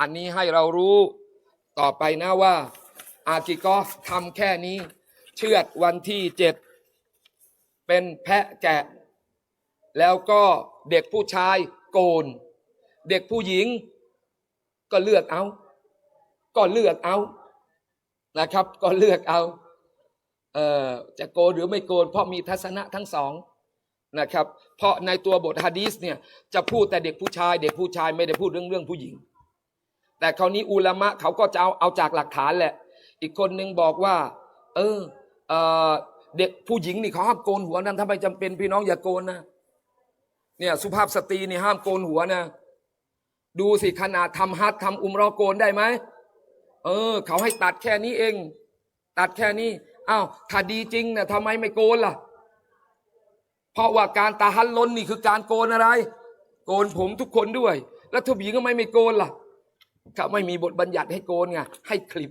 อันนี้ให้เรารู้ต่อไปนะว่า อากิกอฟทำแค่นี้ เชือดวันที่เจ็ดเป็นแพะแกะ แล้วก็เด็กผู้ชายโกน เด็กผู้หญิง ก็เลือกเอา ก็เลือกเอานะครับ ก็เลือกเอาเอ่อจะโกนหรือไม่โกน เพราะมีทัศนะทั้งสองนะครับ เพราะในตัวบทฮะดีสเนี่ยจะพูดแต่เด็กผู้ชาย เด็กผู้ชายไม่ได้พูดเรื่องเรื่องผู้หญิง แต่คราวนี้อุลามะเขาก็จะเอาเอาจากหลักฐานแหละ อีกคนหนึ่งบอกว่า เออเออเด็กผู้หญิงนี่เขาห้ามโกนหัวนั้นถ้าไม่จำเป็นพี่น้องอย่าโกนนะเนี่ยสุภาพสตรีนี่ห้ามโกนหัวนะ ดูสิขนาดทำฮัททำอุมรอโกนได้ไหมเออ เขาให้ตัดแค่นี้เอง ตัดแค่นี้อ้าวถ้าดีจริงนะทำไมไม่โกนล่ะ เพราะว่าการตาฮันลนนี่คือการโกนอะไร โกนผมทุกคนด้วย แล้วทุกหญิงก็ไมไม่โกนล่ะ เขาไม่มีบทบัญญัติให้โกนไงให้คลิป